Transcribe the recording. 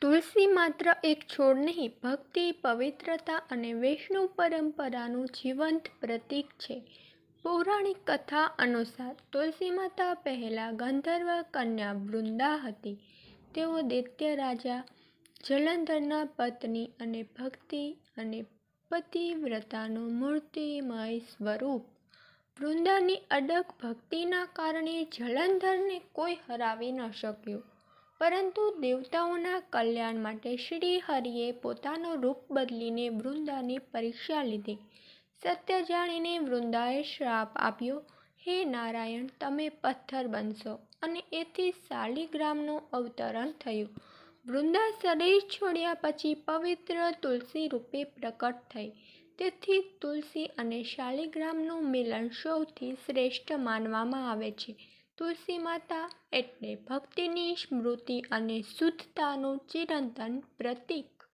તુલસી માત્ર એક છોડ નહીં, ભક્તિ, પવિત્રતા અને વૈષ્ણવ પરંપરાનું જીવંત પ્રતીક છે. પૌરાણિક કથા અનુસાર તુલસી માતા પહેલાં ગંધર્વ કન્યા વૃંદા હતી. તેઓ દૈત્ય રાજા, જલંધરના પત્ની અને ભક્તિ અને પતિવ્રતાનું મૂર્તિમય સ્વરૂપ. વૃંદાની અડગ ભક્તિના કારણે જલંધરને કોઈ હરાવી ન શક્યું. પરંતુ દેવતાઓના કલ્યાણ માટે શ્રી હરિએ પોતાનું રૂપ બદલીને વૃંદાની પરીક્ષા લીધી. સત્ય જાણીને વૃંદાએ શ્રાપ આપ્યો, હે નારાયણ, તમે પથ્થર બનશો. અને એથી શાલિગ્રામનું અવતરણ થયું. વૃંદા શરીર છોડ્યા પછી પવિત્ર તુલસી રૂપે પ્રકટ થઈ. તેથી તુલસી અને શાલિગ્રામનું મિલન સૌથી શ્રેષ્ઠ માનવામાં આવે છે. તુલસી માતા એટલે ભક્તિની સ્મૃતિ અને શુદ્ધતાનું ચિરંતન પ્રતીક.